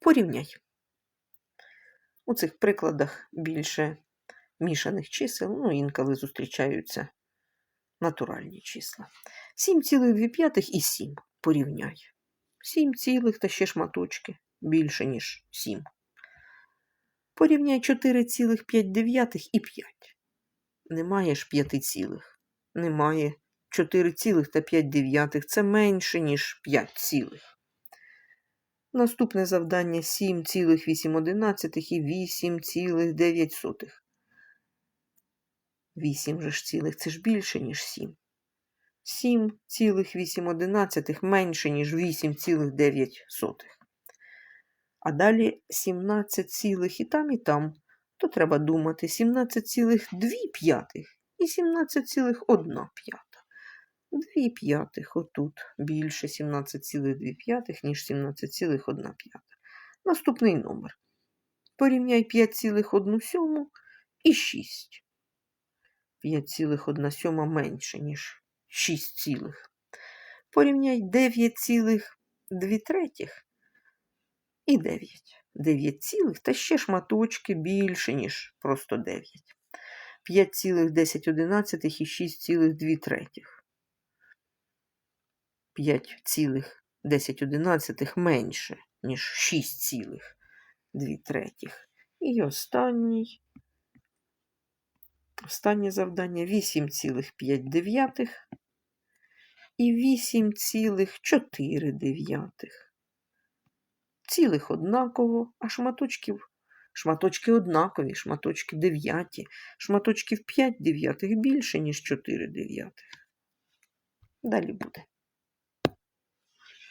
Порівняй. У цих прикладах більше мішаних чисел, ну, інколи зустрічаються натуральні числа. 7,2 і 7 порівняй. 7 цілих та ще шматочки більше, ніж 7. Порівняй 4,5 і 5. Немає ж 5 цілих. Немає 4 цілих та 5 дев'ятих. Це менше, ніж 5 цілих. Наступне завдання 7,8 і 8,9. 8 же ж цілих це ж більше, ніж 7. 7,8 менше, ніж 8,9. А далі 17 цілих і там, і там. То треба думати 17,2 і 17,1 п'ята. 2 п'ятих отут більше 17,2 ніж 17,1. Наступний номер. Порівняй 5,1 сьому і 6. 5,1 сьома менше, ніж 6 цілих. Порівняй 9,2 третіх і 9. 9 цілих та ще шматочки більше, ніж просто 9. 5,10 і 6,2 третіх. 5,10 менше, ніж 6,2 третіх. І останній. Останнє завдання 8,5 і 8,4. Цілих однаково, а шматочків шматочки однакові, шматочки дев'яті, шматочків 5 дев'ятих більше, ніж 4 дев'ятих. Далі буде.